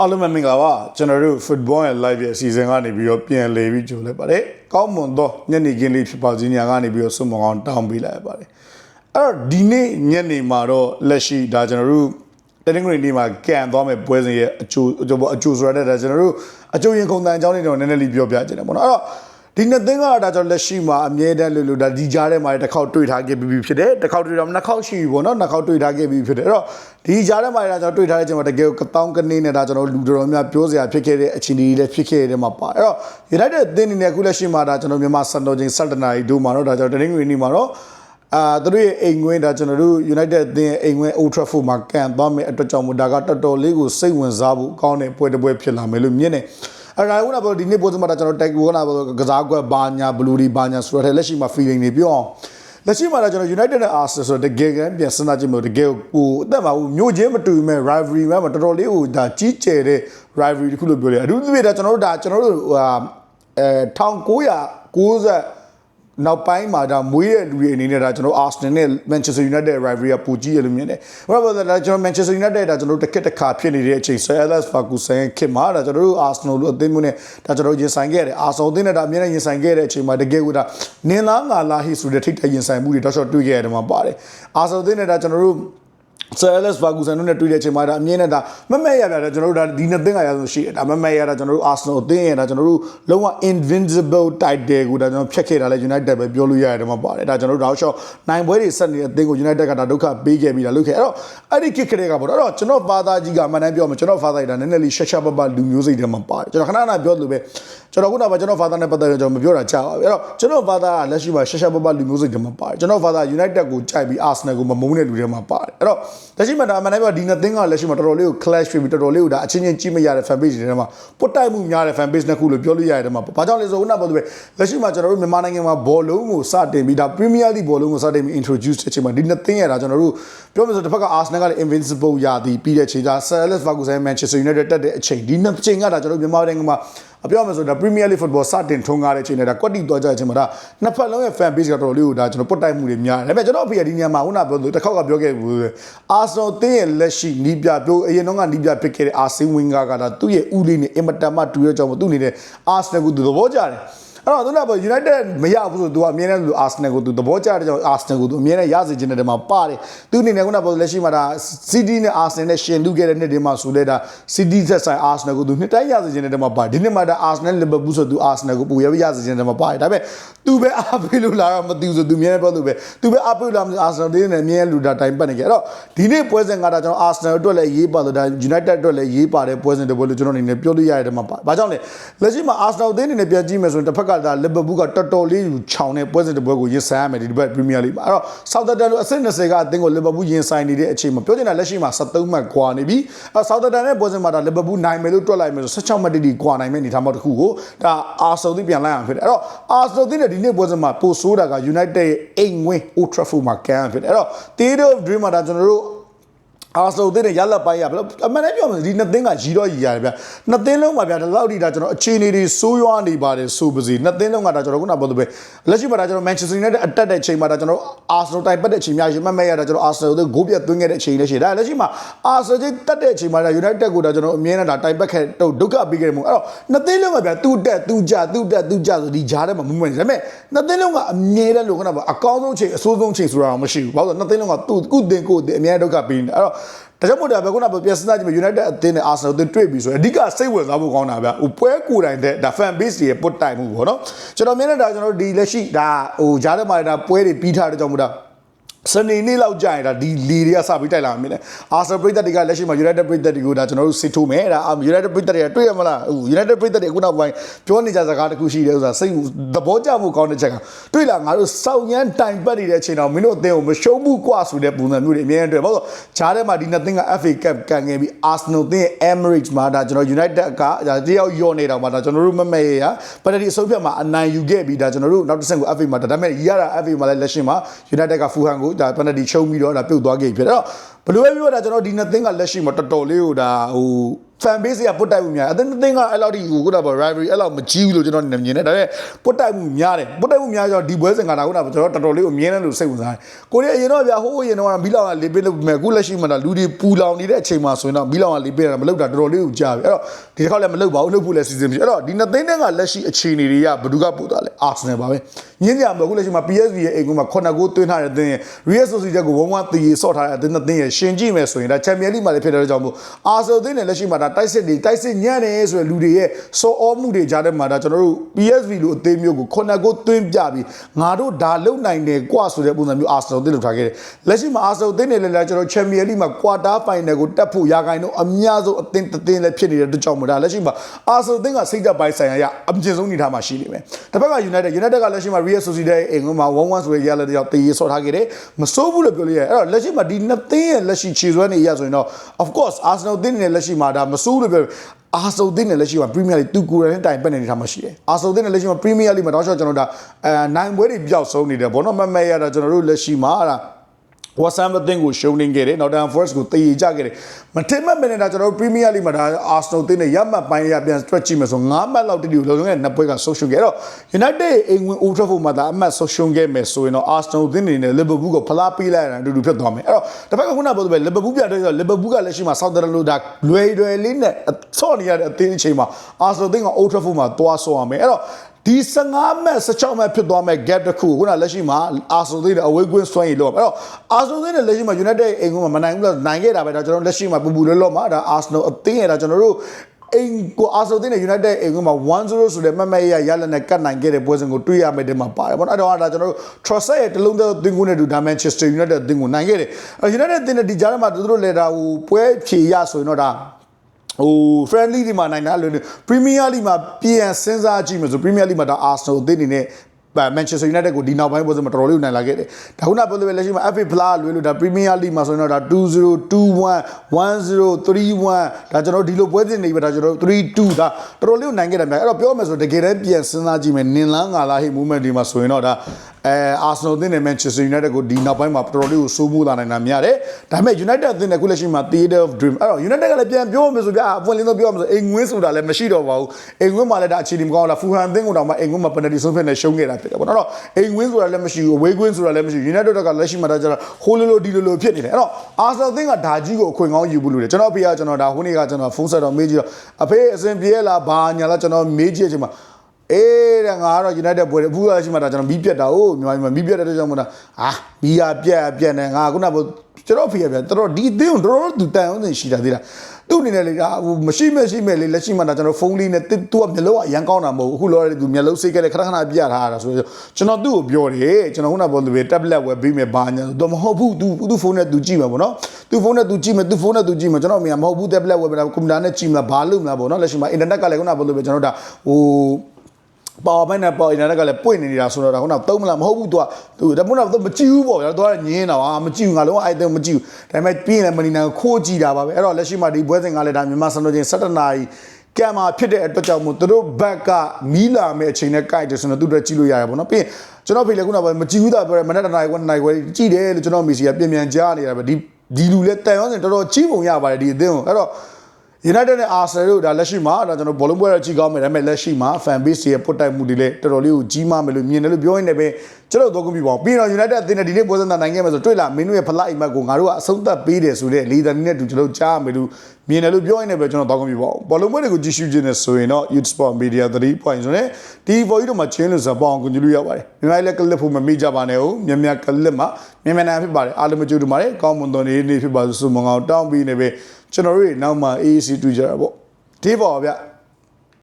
အားလုံးပဲမင်္ဂလာပါကျွန်တော်တို့ football and live ရဲ့အစီအစဉ်ကနေပြီးတော့ပြန်လည်ပြီးကြိုလိုက်ပါတယ်ကောင်းမွန်သောညနေခင်းလေးဖြစ်ပါစေညာကနေပြီးတော့ဆုမကောင်းတောင်းပေးလိုက်ရပါတယ်အဲ့တော့ဒီနေ့ညနေမှာတော့လက်ရှိဒါကျွန်တော်တို့တနင်္ဂနွေနေ့မှာကန်သွားမယ်ပွဲစဉ်ရဲ့အကျိုးအကျိုးပေါ့အကျိုးဆိုရတဲ့ဒါကျွန်တော်တို့အကျိုးရင်ခုန်တန်အကြောင်းလေးတော့နည်းနည်းလေးပြောပြခြင်းတယ်ပေါ့နော်အဲ့တော့ ဒီနှစ်သိန်းကတော့ဒါကျွန်တော်လက်ရှိမှာအမြဲတမ်းလို့လို့ဒါဒီကြားထဲမှာတစ်ခေါက်တွေ့ထားခဲ့ပြီးပြီဖြစ်တယ်တစ်ခေါက်တွေ့တော့နှစ်ခေါက်ရှိပြီပေါ့နော်နှစ်ခေါက်တွေ့ထားခဲ့ပြီးဖြစ်တယ်အဲ့တော့ဒီကြားထဲမှာဒါကျွန်တော်တွေ့ထားတဲ့အချိန်မှာတကယ်ကတောင်းကနေနဲ့ဒါကျွန်တော်လူတော်တော်များပြောစရာဖြစ်ခဲ့တဲ့အခြေအနေတွေလည်းဖြစ်ခဲ့တဲ့မှာပါအဲ့တော့ United အသင်းအနေနဲ့အခုလက်ရှိမှာဒါကျွန်တော်မြန်မာစံတော်ချိန်7နာရီတို့မှာတော့ဒါကျွန်တော်တနင်္ဂနွေနေ့မှာတော့အာသူတို့ရဲ့အိမ်ငွင်းဒါကျွန်တော်တို့ United အသင်းရဲ့အိမ်ငွင်း Old Trafford မှာကန်သွားမယ်အတွက်ကြောင့်မို့ဒါကတော်တော်လေးကိုစိတ်ဝင်စားဖို့ကောင်းတဲ့ပွဲတစ်ပွဲဖြစ်လာမယ်လို့မြင်တယ် အဲ့ဒါကနာပေါ်ဒီနေ့ပို့စမှာကျွန်တော်တက်ကူကနာပေါ်ကစားကွက်ဘာညာဘလူးဒီဘာညာဆိုတော့လက်ရှိမှာ feeling တွေပြောအောင်လက်ရှိမှာတော့ကျွန်တော် United နဲ့ Arsenal ဆိုတော့တကယ်ကပြန်စဉ်းစားကြည့်လို့တကယ်ကိုအသက်မှာမျိုးချင်းမတူမဲ့ rivalry မှာတော်တော်လေးကိုဒါကြီးကျယ်တဲ့ rivalry တခုလို့ပြောတယ်အထူးသဖြင့်ဒါကျွန်တော်တို့ဒါကျွန်တော်တို့ဟိုအဲ1990 နောက်ပိုင်းမှာဒါမွေးတဲ့လူတွေအနေနဲ့ဒါကျွန်တော် Arsenal နဲ့ Manchester United rivalry ကပိုကြီးရလို့မြင်တယ်။ဘာလို့လဲဒါကျွန်တော် Manchester United ဒါကျွန်တော်တစ်ခက်တစ်ခါဖြစ်နေတဲ့အချိန် Sir Alex Ferguson ရဲ့ခေတ်မှာဒါကျွန်တော်တို့ Arsenal လို့အသင်းမျိုးနဲ့ဒါကျွန်တော်ရင်ဆိုင်ခဲ့ရတယ်။ Arsenal အသင်းနဲ့ဒါအမြဲတမ်းရင်ဆိုင်ခဲ့တဲ့အချိန်မှာတကယ်ကိုဒါနင်းလားငါလားဟိဆိုတဲ့ထိတ်တဲ့ရင်ဆိုင်မှုတွေတော့ရှော့တွေ့ခဲ့ရတယ်မှာပါတယ်။ Arsenal အသင်းနဲ့ဒါကျွန်တော်တို့ Sir Alex Ferguson တို့နဲ့တွေ့တဲ့အချိန်မှာဒါအမြင်နဲ့ဒါမမက်ရပြတယ်ကျွန်တော်တို့ဒါဒီနှစ်သင်းကရဆိုရှိတယ်ဒါမမက်ရတာကျွန်တော်တို့ Arsenal အသင်းရတာကျွန်တော်တို့လုံးဝ invincible title ကိုဒါကျွန်တော်ဖြတ်ခဲ့တာလဲ United ပဲပြောလို့ရတယ်မှာပါတယ်ဒါကျွန်တော်တို့ဒါရှော့နိုင်ပွဲတွေဆက်နေတဲ့အသင်းကို United ကဒါဒုက္ခပေးခဲ့ပြီးတာလုပ်ခဲ့အဲ့တော့အဲ့ဒီ kick ကလေးကပေါ့အဲ့တော့ကျွန်တော်ဖာသာကြီးကမှန်တမ်းပြောမှာကျွန်တော်ဖာသာကြီးဒါနည်းနည်းလေးရှက်ရှက်ပပလူမျိုးစိတ်တွေမှာပါတယ်ကျွန်တော်ခဏခဏပြောလို့ပဲကျွန်တော်ခုနကကျွန်တော်ဖာသာနဲ့ပတ်သက်ပြီးကျွန်တော်မပြောတာကြာပါပြီအဲ့တော့ကျွန်တော်ဖာသာကလက်ရှိမှာရှက်ရှက်ပပလူမျိုးစိတ်တွေမှာပါတယ်ကျွန်တော်ဖာသာ United ကိုကြိုက်ပြီး Arsenal ကိုမမုန်းတဲ့လူတွေမှာပါတယ်အဲ့တော့လက်ရှိမှာဒါမှန်တမ်းပြောဒီနှစ်သင်းကလက်ရှိမှာတော်တော်လေးကို clash ဖြစ်ပြီးတော်တော်လေးကိုဒါအချင်းချင်းကြည့်မရတဲ့ fan page တွေထဲမှာပုတ်တိုက်မှုများတဲ့ fan page နှစ်ခုလို့ပြောလို့ရတယ်မှာဘာကြောင့်လဲဆိုခုနကပြောလို့ပဲလက်ရှိမှာကျွန်တော်တို့မြန်မာနိုင်ငံမှာဘောလုံးကိုစတင်ပြီးဒါ Premier League ဘောလုံးကိုစတင်ပြီး introduce တဲ့အချိန်မှာဒီနှစ်သင်းရတာကျွန်တော်တို့ပြောမယ်ဆိုတစ်ဖက်က Arsenal ကလည်း invincible ရသည်ပြီးတဲ့အချိန်ကျ Sir Alex Ferguson Manchester United တက်တဲ့အချိန်ဒီနှစ်ချိန်ကဒါကျွန်တော်တို့မြန်မာနိုင်ငံမှာအပြောမယ်ဆိုဒါ Premier League football စတင်ထုံးကားတဲ့အချိန်နဲ့ဒါကွက်တီသွားကြတဲ့အချိန်မှာဒါနှစ်ဖက်လုံးရဲ့ fan base ကတော်တော်လေးကိုဒါကျွန်တော်ပုတ်တိုက်မှုတွေများတယ်ဒါပေမဲ့ကျွန်တော်အဖေကဒီနေရာမှာခုနကပြောလို့တစ်ခေါက်ကပြောခဲ့ဘူးအာဆနယ်တင်းရဲ့လက်ရှိနီးပြပြောအရင်တော့ကနီးပြဖြစ်ခဲ့တဲ့အာဆင်ဝင်းကားကဒါသူ့ရဲ့ဦးလေးနဲ့အင်မတန်မှတူရကြောင်းသူ့အနေနဲ့အာဆနယ်ကိုသူသဘောကျတယ်အဲ့ တော့သူကပေါ့ United မရဘူးဆိုသူကအမြဲတမ်းလူ Arsenal ကိုသူသဘောကျတဲ့ကြောင့် Arsenal ကိုသူအမြဲတမ်းရစေချင်တဲ့တည်းမှာပါတယ်သူအနေနဲ့ခုနကပေါ့လက်ရှိမှာဒါ City နဲ့ Arsenal နဲ့ရှင်လူခဲ့တဲ့နှစ်တွေမှာဆိုလဲဒါ City သက်ဆိုင် Arsenal ကိုသူနှစ်တိုင်းရစေချင်တဲ့တည်းမှာပါတယ်ဒီနှစ်မှာဒါ Arsenal Liverpool ဆိုသူ Arsenal ကိုပူရရစေချင်တဲ့တည်းမှာပါတယ်ဒါပေမဲ့သူပဲအားပေးလို့လာတော့မသိဘူးဆိုသူအမြဲတမ်းပြောလို့ပဲသူပဲအားပေးလို့လာမလို့ Arsenal တင်းနဲ့အမြဲလူဒါတိုင်ပတ်နေကြအဲ့တော့ဒီနေ့ပွဲစဉ်ကဒါကျွန်တော် Arsenal အတွက်လည်းရေးပါလို့ဒါ United အတွက်လည်းရေးပါတဲ့ပွဲစဉ်တစ်ပွဲလို့ကျွန်တော်အနေနဲ့ပြောလို့ရတဲ့တည်းမှာပါဘာကြောင့်လဲလက်ရှိမှာ Arsenal တင်းအနေနဲ့ပြန်ကြည့်မယ်ဆိုရင်တစ်ဖက်ကဒါ Liverpool ကတော်တော်လေးယူချောင်းတဲ့ပွဲစဉ်တစ်ပွဲကိုရင်ဆိုင်ရမယ်ဒီဘက် Premier League မှာအဲ့တော့ Southampton လို့အဆင့်20ကအသင်းကို Liverpool ရင်ဆိုင်နေတဲ့အချိန်မှာပြောချင်တာလက်ရှိမှာ73မှတ်ကွာနေပြီအဲ့ Southampton နဲ့ပွဲစဉ်မှာဒါ Liverpool နိုင်မယ်လို့တွက်လိုက်မယ်ဆို16မှတ်တိတိကွာနိုင်မယ်အနေထားမှတစ်ခုကိုဒါ Arsenal သိပြန်လိုက်အောင်ဖြစ်တယ်အဲ့တော့ Arsenal သိတဲ့ဒီနေ့ပွဲစဉ်မှာပိုဆိုးတာက United ရဲ့အိမ်ဝင်း Old Trafford မှာကန်ဖြစ်တယ်အဲ့တော့ Theatre of Dream မှာဒါကျွန်တော်တို့ အာဆိုတဲ့ရလက်ပိုင်းရဘယ်လိုအမှန်တမ်းပြောမယ်ဒီနှစ်သင်းကရီတော့ရီရတယ်ဗျနှစ်သင်းလုံးမှာဗျဒီလောက်ထိဒါကျွန်တော်အခြေအနေတွေစိုးရွားနေပါတယ်ဆိုပါစီနှစ်သင်းလုံးကဒါကျွန်တော်ခုနပြောသလိုပဲလက်ရှိမှာဒါကျွန်တော် Manchester United အတက်တဲ့ချိန်မှာဒါကျွန်တော် Arsenal တိုင်ပတ်တဲ့ချိန်များရှိမှတ်မဲ့ရတာကျွန်တော် Arsenal တို့ဂိုးပြတ်သွင်းခဲ့တဲ့ချိန်လည်းရှိတယ်ဒါလက်ရှိမှာ Arsenal ကြီးတက်တဲ့ချိန်မှာဒါ United ကိုဒါကျွန်တော်အမြဲတမ်းဒါတိုင်ပတ်ခဲ့တော့ဒုက္ခပေးခဲ့တယ်မို့အဲ့တော့နှစ်သင်းလုံးကဗျသူ့တက်သူ့ကြသူ့တက်သူ့ကြဆိုဒီဂျားထဲမှာ movement ဒါပေမဲ့နှစ်သင်းလုံးကအမြဲတမ်းလို့ခုနကအကောင်းဆုံးချိန်အဆိုးဆုံးချိန်ဆိုတာတော့မရှိဘူးဘာလို့လဲနှစ်သင်းလုံးကသူ့ကုတင်ကိုအမြဲဒုက္ခပေးနေတယ်အဲ့တော့ဒါကြောင့်မို့ဒါပဲခုနကပြန်စဉ်းစားကြည့်မယ် United အသင်းနဲ့ Arsenal အသင်းတွေ့ပြီဆိုရင်အဓိကစိတ်ဝင်စားဖို့ကောင်းတာဗျဟိုပွဲကိုယ်တိုင်တဲ့ဒါ fan base တွေရဲ့ပုတ်တိုင်မှုပေါ့နော်ကျွန်တော်မြင်နေတာကျွန်တော်ဒီလက်ရှိဒါဟိုဂျားထဲမှာဒါပွဲတွေပြီးထားတဲ့ကြောင့်မို့ဒါ စနေနေ့လောက်ကြာရင်ဒါဒီလီတွေကစပြီးတိုက်လာမှာမြင်တယ်အာဆာပရိသတ်တွေကလက်ရှိမှာ United ပရိသတ်တွေကိုဒါကျွန်တော်တို့စစ်ထိုးမယ်ဒါ United ပရိသတ်တွေကတွေ့ရမလားဟို United ပရိသတ်တွေအခုနောက်ပိုင်းပြောနေကြစကားတခုရှိတယ်ဥစားစိတ်သဘောကျမှုကောင်းတဲ့ချက်ကတွေ့လာငါတို့စောက်ရမ်းတိုင်ပတ်နေတဲ့အချိန်တော့မင်းတို့အသင်းကိုမရှုံးဘူးကွာဆိုတဲ့ပုံစံမျိုးတွေအများကြီးတွေ့ဘာလို့ဂျားထဲမှာဒီနှစ်သင်းက FA Cup ကန်ခဲ့ပြီး Arsenal သင်း Emirates မှာဒါကျွန်တော် United ကဒါတယောက်ယောနေတော့မှာဒါကျွန်တော်တို့မမဲ့ရပယ်တီအဆုံးဖြတ်မှာအနိုင်ယူခဲ့ပြီးဒါကျွန်တော်တို့နောက်တစ်ဆင့်ကို FA မှာဒါပေမဲ့ရတာ FA မှာလည်းလက်ရှိမှာ United က Fulham ကိုဒါပယ်နတီရှုံးပြီးတော့ဒါပြုတ်သွားခဲ့ပြီဖြစ်တယ်အဲ့တော့ဘယ်လိုပဲပြောတာကျွန်တော်ဒီနှစ်သင်းကလက်ရှိမှာတော်တော်လေးကိုဒါဟို fan base ကပုတ်တိုက်မှုများအသင်းအသင်းကအဲ့လောက်ထိဟိုခုနက rivalry အဲ့လောက်မကြီးဘူးလို့ကျွန်တော်မြင်တယ်ဒါပေမဲ့ပုတ်တိုက်မှုများတယ်ပုတ်တိုက်မှုများကြောင့်ဒီပွဲစဉ်ကတာခုနကကျွန်တော်တော်တော်လေးကိုမြင်တယ်လို့စိတ်ဝင်စားတယ်ကိုရီးယားအရင်တော့ဗျာဟိုးအရင်တော့မီလောင်ကလေပေးလို့မဲ့အခုလက်ရှိမှာလူတွေပူလောင်နေတဲ့အချိန်မှာဆိုရင်တော့မီလောင်ကလေပေးတာမလုပ်တာတော်တော်လေးကိုကြာပြီအဲ့တော့ဒီတစ်ခါလည်းမလုပ်ပါဘူးလုပ်ဖို့လည်းစီစဉ်ပြီအဲ့တော့ဒီနှစ်သိန်းတန်းကလက်ရှိအခြေအနေတွေကဘယ်သူကပို့တာလဲ Arsenal ပါပဲညင်းကြမလို့အခုလက်ရှိမှာ PSV ရဲ့အိမ်ကမှာ9ဂိုးသွင်းထားတဲ့အသင်းရဲ့ Real Sociedad ကို1-1တီးဆော့ထားတဲ့အသင်းနှစ်သင်းရဲ့ရှင်ကြည့်မယ်ဆိုရင်ဒါ Champions League မှာလည်းဖြစ်တဲ့ကြောင့်မို့ Arsenal သင်းနဲ့လက်ရှိမှာဒါတိုက်စစ်တွေတိုက်စစ်ညံ့နေဆိုတဲ့လူတွေရဲ့စောအောမှုတွေကြားထဲမှာဒါကျွန်တော်တို့ PSV လိုအသင်းမျိုးကို9ဂိုးသွင်းပြပြီးငါတို့ဒါလုံနိုင်တယ်ကွာဆိုတဲ့ပုံစံမျိုး Arsenal သင်းလုပ်ထားခဲ့တယ်လက်ရှိမှာ Arsenal သင်းနဲ့လည်းကျွန်တော် Champions League မှာ Quarter Final ကိုတက်ဖို့ရာဂိုင်းတော့အများဆုံးအသင်းတစ်သင်းလည်းဖြစ်နေတဲ့အတွက်ကြောင့်မို့ဒါလက်ရှိမှာ Arsenal သင်းကစိတ်သက်ပိုင်းဆိုင်ရာရအမြင့်ဆုံးနေထားမှာရှိနေမယ်တစ်ဖက်က United United ကလက်ရှိမှာ Real Sociedad ရဲ့အိမ်ကမှာ1-1ဆိုရရတဲ့ကြောင့်တေးဆော့ထားခဲ့တယ်မစိုးဘူးလို့ပြောလို့ရတယ်အဲ့တော့လက်ရှိမှာဒီနှစ်သင်းရဲ့လက်ရှိခြေစွမ်းနေရဆိုရင်တော့ of course Arsenal သင်းနဲ့လက်ရှိမှာဒါမစိုးလို့ပြောအာဆယ်တင်းနဲ့လက်ရှိမှာ Premier League သူကိုယ်တိုင်တိုင်ပတ်နေထားမှရှိတယ်။အာဆယ်တင်းနဲ့လက်ရှိမှာ Premier League မှာတော့ကျွန်တော်တို့ဒါအဲနိုင်ပွဲတွေပျောက်ဆုံးနေတယ်ဘောနော်မမဲရတာကျွန်တော်တို့လက်ရှိမှာအဲ့ဒါ ဝါဆမ်ဘတင်ကိုရှုံးနေခဲ့တယ်နော်တန်ဖော့စ်ကိုတည်ကြခဲ့တယ်မထင်မှတ်မနေတာကျွန်တော်တို့ပရီးမီးယားလိမှာဒါအာဆနယ်တင်းနဲ့ရမှတ်ပိုင်းရပြန် stretch ကြည့်မယ်ဆို9မှတ်လောက်တည်းလုံးလုံးနဲ့နှစ်ပွဲကဆုံးရှုံးခဲ့တော့ United အိမ်ဝင် Old Trafford မှာဒါအမှတ်ဆုံးရှုံးခဲ့မယ်ဆိုရင်တော့ Arsenal တင်းနေနဲ့ Liverpool ကိုဖလားပေးလိုက်ရတာအတူတူဖြစ်သွားမယ်အဲ့တော့တစ်ဖက်ကခုနကပြောသလိုပဲ Liverpool ပြန်တွေ့ဆို Liverpool ကလက်ရှိမှာ Southampton လို့ဒါလွယ်လွယ်လေးနဲ့ဆော့နေရတဲ့အသင်းအချိန်မှာ Arsenal တင်းက Old Trafford မှာသွားဆော့ရမယ်အဲ့တော့ ဒီ15မှတ်16မှတ်ဖြစ်သွားမဲ့ gap တစ်ခုခုနလက်ရှိမှာ Arsenal တွေအဝေးကွင်းစွမ်းရည်လို့အဲ့တော့ Arsenal တွေလက်ရှိမှာ United အိမ်ကမနိုင်ဘူးလားနိုင်ခဲ့တာပဲဒါကျွန်တော်လက်ရှိမှာပူပူလောလောမှာဒါ Arsenal အသင်းရတာကျွန်တော်တို့အိမ်ကို Arsenal တွေနဲ့ United အိမ်ကမှာ1-0ဆိုတဲ့မှတ်မှတ်ရရလက်နဲ့ကတ်နိုင်ခဲ့တဲ့ပွဲစဉ်ကိုတွေ့ရမယ်တဲ့မှာပါတယ်ပေါ့နော်အဲ့တော့ဒါကျွန်တော်တို့ Trossard ရဲ့တလုံးသောသင်းကိုနဲ့တူဒါ Manchester United အသင်းကိုနိုင်ခဲ့တယ်အဲ့ United အသင်းနဲ့ဒီကြားထဲမှာသူတို့လည်းဒါဟိုပွဲဖြေရဆိုရင်တော့ဒါ ဟို friendly ဒီမှာနိုင်တာလို့ Premier League မှာပြန်စဉ်းစားကြည့်မယ်ဆို Premier League မှာဒါ Arsenal အသင်းအနေနဲ့မန်ချက်စတာယူနိုက်တက်ကိုဒီနောက်ပိုင်းပွဲစဉ်မှာတော်တော်လေးနိုင်လာခဲ့တယ်။ဒါခုနပြောလို့ပဲလက်ရှိမှာ FA ဖလားလွေးလို့ဒါ Premier League မှာဆိုရင်တော့ဒါ2-0 2-1 1-0 3-1ဒါကျွန်တော်ဒီလိုပွဲစဉ်နေပြီဒါကျွန်တော်3-2ဒါတော်တော်လေးနိုင်ခဲ့တယ်များအဲ့တော့ပြောမယ်ဆိုတကယ်တည်းပြန်စဉ်းစားကြည့်မယ်နင်လန်းငါလာဟိ movement ဒီမှာဆိုရင်တော့ဒါ အဲအာဆနယ်အသင်းနဲ့ Manchester United ကိုဒီနောက်ပိုင်းမှာတော်တော်လေးကိုစိုးမိုးလာနိုင်တာများတယ်။ဒါပေမဲ့ United အသင်းနဲ့ခုလက်ရှိမှာ Theater of Dream အဲ့တော့ United ကလည်းပြန်ပြောမယ်ဆိုပြအပွင့်လင်းတော့ပြောမယ်ဆိုအိမ်ငွင်းဆိုတာလည်းမရှိတော့ပါဘူး။အိမ်ငွင်းမှာလည်းဒါအခြေအနေမကောင်းလားဖူဟန်အသင်းကိုတော့မှအိမ်ငွင်းမှာ penalty ဆုံးဖြတ်နေရှုံးခဲ့တာဖြစ်တယ်ပေါ့နော်။အိမ်ငွင်းဆိုတာလည်းမရှိဘူးအဝေးကွင်းဆိုတာလည်းမရှိဘူး United ကလက်ရှိမှာဒါကြတော့ဟိုလိုလိုဒီလိုလိုဖြစ်နေတယ်။အဲ့တော့ Arsenal အသင်းကဒါကြီးကိုအခွင့်ကောင်းယူဖို့လိုတယ်။ကျွန်တော်ဖေကကျွန်တော်ဒါဟိုနေ့ကကျွန်တော်ဖုန်းဆက်တော့မေးကြည့်တော့အဖေအစဉ်ပြေလားဘာညာလားကျွန်တော်မေးကြည့်အချိန်မှာ အေးတဲ့ငါကတော့ United ပွဲတယ်အခုကရှိမှဒါကျွန်တော်မီးပြက်တာအိုးမြန်မာပြည်မှာမီးပြက်တဲ့အတွက်ကြောင့်မို့လားအာမီးရပြက်ပြက်နေငါခုနကကျွန်တော်ဖေးရပြန်တော်တော်ဒီအသင်းကိုတော်တော်သူတန်အောင်တင်ရှိတာသေးလားသူ့အနေနဲ့လေဒါဟိုမရှိမရှိမဲ့လေလက်ရှိမှာဒါကျွန်တော်ဖုန်းလေးနဲ့သူကမျက်လုံးကအရန်ကောင်းတာမဟုတ်ဘူးအခုလောတဲ့သူမျက်လုံးစိတ်ကလေးခဏခဏပြထားတာဆိုတော့ကျွန်တော်သူ့ကိုပြောတယ်ကျွန်တော်ခုနကပြောသလို tablet ဝယ်ပေးမယ်ဘာညာတော့မဟုတ်ဘူး तू သူ့ဖုန်းနဲ့သူကြည့်မှာပေါ့နော်သူ့ဖုန်းနဲ့သူကြည့်မယ်သူ့ဖုန်းနဲ့သူကြည့်မယ်ကျွန်တော်အမေကမဟုတ်ဘူး tablet ဝယ်ပေးတာကွန်ပျူတာနဲ့ကြည့်မှာဘာလို့မလားပေါ့နော်လက်ရှိမှာ internet ကလည်းခုနကပြောသလိုကျွန်တော်ဒါဟို ပေါ်ပိုင်းနဲ့ပေါ် internet ကလည်းပွင့်နေနေတာဆိုတော့ဒါခုနသုံးမလားမဟုတ်ဘူးသူကသူဒါမှမဟုတ်မကြည့်ဘူးပေါ့ဗျာသူကညင်းတာဟာမကြည့်ဘူးငါလုံးဝအဲ့တဲ့မကြည့်ဘူးဒါပေမဲ့ပြီးရင်လည်းမနီနာခိုးကြည့်တာပါပဲအဲ့တော့လက်ရှိမှာဒီပွဲစဉ်ကလည်းဒါမြန်မာစံတော်ချိန်7နာရီကံမှာဖြစ်တဲ့အတွက်ကြောင့်မို့သူတို့ဘက်ကမီးလာမဲ့အချိန်နဲ့ကြိုက်တယ်ဆိုတော့သူတို့ကြည့်လို့ရတယ်ပေါ့နော်ပြီးရင်ကျွန်တော်ဖေလေခုနကမကြည့်ဘူးတာပြောတယ်မနေ့တနာရီကနာရီခွဲကြည့်တယ်လို့ကျွန်တော်မီစီကပြင်ပြန်ကြားနေတာပဲဒီဒီလူလဲတန်ရောစင်တော်တော်ကြီးပုံရပါတယ်ဒီအသင်းကိုအဲ့တော့ United နဲ့ Arsenal တို့ဒါလက်ရှိမှာဒါကျွန်တော်ဘောလုံးပွဲတော့ကြီးကောင်းမယ်ဒါပေမဲ့လက်ရှိမှာ fan base ရဲ့ပုတ်တိုက်မှုတွေလည်းတော်တော်လေးကိုကြီးမားမယ်လို့မြင်တယ်လို့ပြောရင်းနဲ့ပဲကျွန်တော်တို့ကုန်ပြီပေါ့ပြီးတော့ United အသင်းနဲ့ဒီနေ့ပွဲစဉ်သာနိုင်ခဲ့မယ်ဆိုတွေ့လာမင်းတို့ရဲ့ဖလိုက်အမတ်ကိုငါတို့ကအဆုံးသတ်ပေးတယ်ဆိုတဲ့လေသာနီနဲ့တူကျွန်တော်ကြားမယ်လို့မြင်တယ်လို့ပြောရင်းနဲ့ပဲကျွန်တော်တော့ကုန်ပြီပေါ့ဘောလုံးပွဲတွေကိုကြည့်ရှုခြင်းနဲ့ဆိုရင်တော့ Youth Sport Media 3 point ဆိုတဲ့ဒီ for you တို့မှာချင်းလို့ဆိုပေါအောင်ကိုကြည့်လို့ရပါတယ်မြန်မာလည်းကလစ်ဖို့မမေ့ကြပါနဲ့ဟုတ်မြန်မြန်ကလစ်မှာမြန်မြန်နာဖြစ်ပါတယ်အားလုံးမကြိုးတူပါတယ်ကောင်းမွန်တော်နေနေဖြစ်ပါစို့မငောင်းတောင်းပြီးနေပဲကျွန်တော်တို့နောက်မှ AAC တူကြတာပေါ့ဒီပေါ်ဗျ